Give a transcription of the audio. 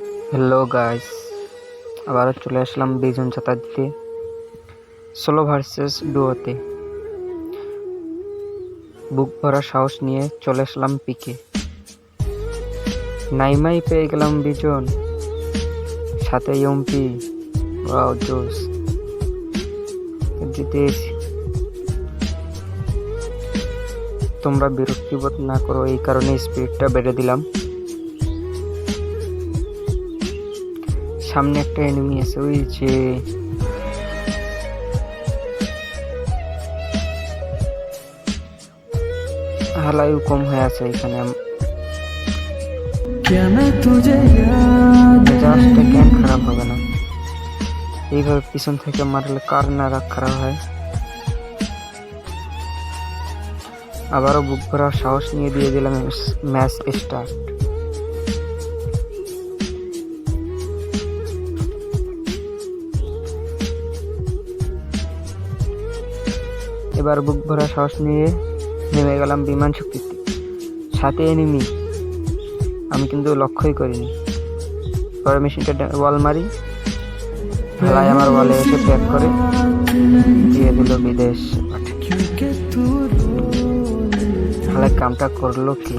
Hello guys আবারও চলে আসলাম বিজন শতাব্দীতে সোলো ভার্সেস ডুয়োতে বুক ভরা সাহস নিয়ে চলে আসলাম পিকে। নাইমাই পেয়ে গেলাম বিজন। সাথে ইয়ম্পি। ওয়াও জোস। জিতেছি। তোমরা বিরক্তিবোধ না করো, এই কারণে স্পিডটা বেড়ে দিলাম। সামনে একটা এনিমি আছে ওই যে হালায়ু কম হয়ে আছে এখানে। জাহাজটা কেন খারাপ হবে না। এইভাবে পিছন থেকে মারলে কার না খারাপ হয়? আবারও বুক ভরা সাহস নিয়ে দিয়ে দিলাম ম্যাচ স্টার্ট। এবার বুক ভরা সাহস নিয়ে নেমে গেলাম বিমান শক্তিতে। সাথে এনিমি। আমি কিন্তু লক্ষ্যই করিনি। পরে মেশিনটা ওয়াল মারি। ভালাই আমার ওয়ালে এসে প্যাক করে দিয়ে দিল বিদেশ। ভালাই কামটা করল কি?